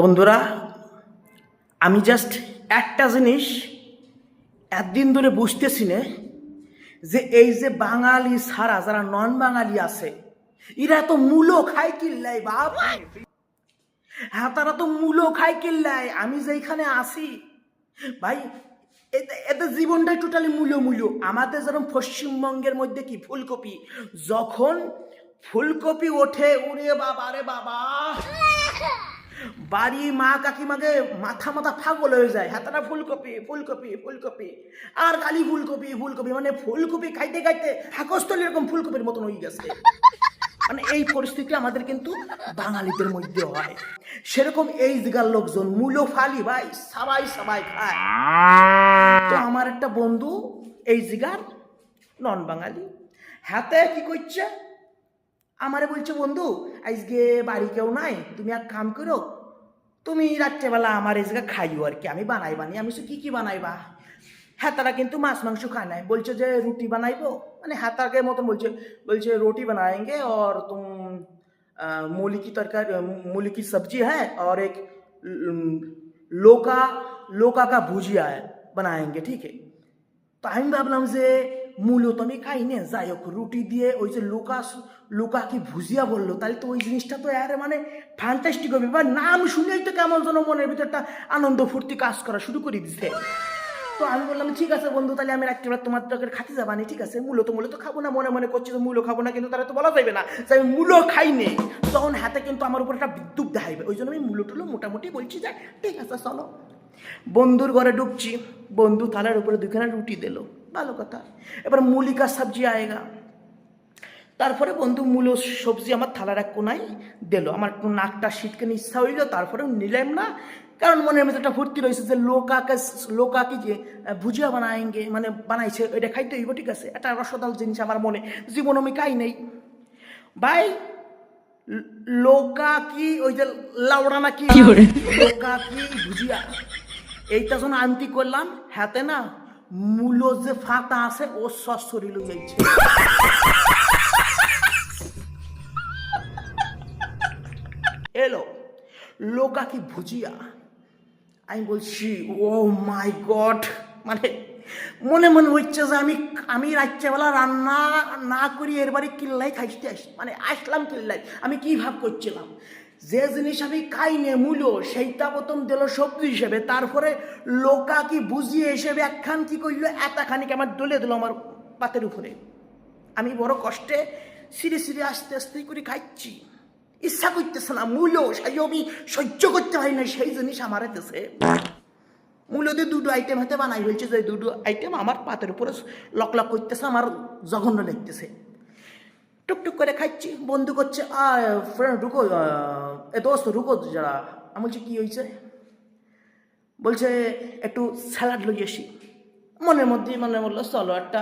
বন্ধুরা, আমি জাস্ট একটা জিনিস একদিন ধরে বুঝতেছি না, যে এই যে বাঙালি ছাড়া যারা নন বাঙালি আছে, এরা তো মূলো খায় কিল্লাই বাবা হ্যাঁ তারা তো মূলো খায় কিল্লাই আমি যেখানে আসি ভাই, এতে জীবনটাই টোটালি মূল্য মূল্য আমাদের যেরকম পশ্চিমবঙ্গের মধ্যে কি ফুলকপি? যখন ফুলকপি ওঠে উড়ে বাবা রে বাবা। বাড়ি মা কাকিমাকে মাথা মাথা পাগল হয়ে যায়। হাতাটা ফুলকপি ফুলকপি ফুলকপি। আর কালি ফুলকপি ফুলকপি। মানে ফুলকপি খাইতে খাইতে হাকস্থল এরকম ফুলকপির মতন হয়ে গেছে। মানে এই পরিস্থিতি আমাদের কিন্তু বাঙালিদের মধ্যে হয়। সেরকম এই জায়গার লোকজন মূলো ফালি ভাই, সবাই সবাই খায়। তো আমার একটা বন্ধু এই জিগার নন বাঙালি। হাতে কি করছে? আমারে বলছে বন্ধু আজকে বাড়ি কেউ নাই তুমি এক কাম করো তুমি রাত্রেবেলা আমার এই জায়গা খাইও আর কি আমি বানাই বানি আমি বলছি, কি কি বানাইবা হ্যাঁ তারা কিন্তু মাছ মাংস খায় নাই বলছে যে রুটি বানাইবো মানে হাতাকে মতন বলছে বলছে रोटी बनाएंगे और तुम अ, मूली की तरकारी मूली की सब्जी है और एक अम, लौका लौका का भुजिया है बनाएंगे ठीक है তো আমি ভাবলাম যে মূলত আমি খাই না, যাই হোক, রুটি দিয়ে ওই যে লোকা লোকা কি ভুজিয়া বলল, তাহলে তো ওই জিনিসটা তো আরে মানে ফ্যান্টাস্টিক হবে। বা নাম শুনেই তো কেমন যেন মনের ভিতরে একটা আনন্দ ফুর্তি কাজ করা শুরু করে দিছে। তো আমি বললাম, ঠিক আছে বন্ধু, তাহলে আমি রাত্রিবেলা তোমার তোকে খাতে যাবানি ঠিক আছে মূলত মূলত খাব না, মনে মনে করছি যে মূলো খাব না, কিন্তু তারা তো বলা যাবে না, যে আমি মূলো খাই নে। তখন হাতে কিন্তু আমার উপর একটা বিদ্যুৎ দেখাইবে, ওই জন্য আমি মূলো টুলো মোটামুটি বলছি যে, ঠিক আছে, চলো। বন্ধুর ঘরে ঢুকছি, বন্ধু থালার উপরে দুখানা রুটি দিল। ভালো কথা। এবার মুলিকা সবজি আয়েগা। তারপরে বন্ধু মূল সবজি আমার থালার এক কোনায় দিল। আমার একটু নাকটা শীতকে ইচ্ছা হইল তারপরেও নিলাম না। কারণ মনের মধ্যে একটা ফুর্তি রয়েছে যে লোকাকে লোকাকে যে ভুজিয়া বানায়েঙ্গে মানে বানাইছে এটা খাইতে হইব ঠিক আছে? একটা রসদাল জিনিস আমার মনে। জীবন আমি খাই নেই। ভাই লোকা কি ওই যে লাউড়া না কি লোকা কি ভুজিয়া? এইটা যখন আনতি করলাম হাতে না মূল যে ফাতা আছে, ও সব শরীর যাইছে এলো লোকা কি ভুজিয়া। আমি বলছি, ও মাই গড। মানে মনে মনে হচ্ছে যে আমি আমি রাত্রেবেলা রান্না না করি, এর বাড়ি কিল্লাই খাইতে আস মানে আসলাম কিল্লাই। আমি কি ভাব করছিলাম? যে জিনিস আমি খাই নে মূল্য, সেইটা প্রথম দিল সবজি হিসেবে, তারপরে লোকা কি বুঝিয়ে হিসেবে একখান কি করল এতখানিক আমার দলে দিল আমার পাতের উপরে। আমি বড় কষ্টে সিঁড়ি সিঁড়ি আস্তে আস্তে করে খাচ্ছি ইচ্ছা করতেছে না, মূল্য, সেই আমি সহ্য করতে পারি না সেই জিনিস আমার দেশে মূলত দুটো আইটেম হাতে বানাই হয়েছে যে দুটো আইটেম আমার পাতের উপরে লক লক করতেছে, আমার জঘন্য লাগতেছে। টুকটুক করে খাচ্ছি বন্ধু করছে আর ফ্রেন্ড রুকো এ দোস্ত, রুকো যারা। আমি বলছি, কী হয়েছে বলছে, একটু স্যালাড লই আসি। মনের মধ্যে মনে বলল চলো একটা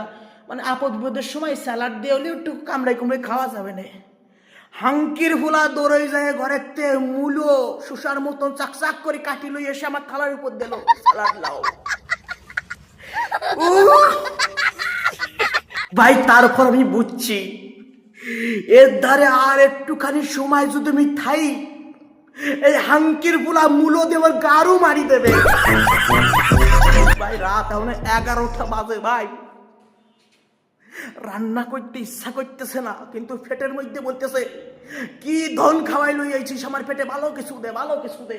মানে আপদ বিপদের সময় স্যালাড দিয়ে হলেও একটু কামড়াই কুমড়াই খাওয়া যাবে না। হাঙ্কির ফুলা দৌড়ই যায় ঘরের তে মূলো শুষার মতন চাকচাক করে কাটি লই এসে আমার থালার উপর দিল স্যালাড লাও। ভাই তারপর আমি বুঝছি। এর ধারে আর একটুখানি সময় যদি আমি থাই, এই হাঙ্কির ফুলা মূলো দেওয়ার গারু মারি দেবে। ভাই, রাত এখন এগারোটা বাজে, ভাই। রান্না করতে ইচ্ছা করতেছে না, কিন্তু পেটের মধ্যে বলতেছে, কি ধন খাওয়াই লই আইছিস আমার পেটে ভালো কিছু দে, ভালো কিছু দে।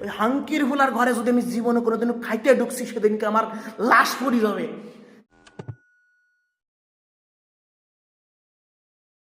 ওই হাঙ্কির ফুলার ঘরে যদি আমি জীবনে কোনোদিন খাইতে ঢুকছি, সেদিনকে আমার লাশ পড়ি যাবে।